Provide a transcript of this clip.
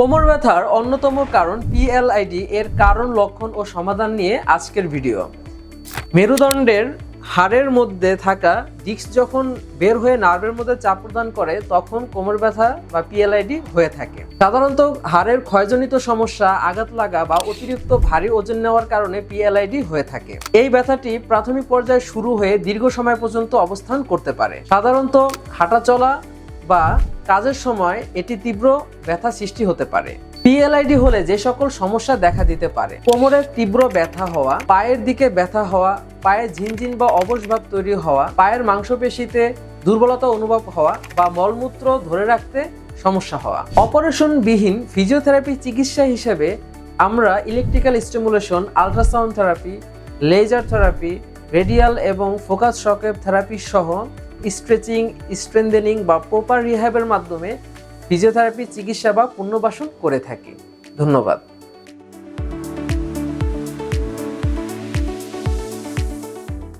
কোমর ব্যথার অন্যতম কারণ পিএলআইডি এর কারণ, লক্ষণ ও সমাধান নিয়ে আজকের ভিডিও। মেরুদণ্ডের হাড়ের মধ্যে থাকা ডিস্ক যখন বের হয়ে নার্ভের মধ্যে চাপ প্রদান করে, তখন কোমর ব্যথা বা পিএলআইডি হয়ে থাকে। সাধারণত হাড়ের ক্ষয়জনিত সমস্যা, আঘাত লাগা বা অতিরিক্ত ভারী ওজন নেওয়ার কারণে পিএলআইডি হয়ে থাকে। এই ব্যথাটি প্রাথমিক পর্যায়ে শুরু হয়ে দীর্ঘ সময় পর্যন্ত অবস্থান করতে পারে। সাধারণত হাঁটাচলা বা কাজের সময় এটি তীব্র ব্যথা সৃষ্টি হতে পারে। পিএলআইডি হলে যে সকল সমস্যা দেখা দিতে পারে। কোমরের তীব্র ব্যথা হওয়া, পায়ের দিকে ব্যথা হওয়া, পায়ে ঝিনঝিন বা অবসভাব তৈরি হওয়া, পায়ের মাংসপেশিতে দুর্বলতা অনুভব হওয়া বা মলমূত্র ধরে রাখতে সমস্যা হওয়া। অপারেশনবিহীন ফিজিওথেরাপি চিকিৎসা হিসেবে আমরা electrical stimulation ultrasound therapy laser therapy radial এবং ফোকাস শকের থেরাপি সহ স্ট্রেচিং স্ট্রেন্দেনিং বা প্রপার রিহ্যাবের মাধ্যমে ফিজিওথেরাপি চিকিৎসা বা পুনর্বাসন করে থাকে। ধন্যবাদ।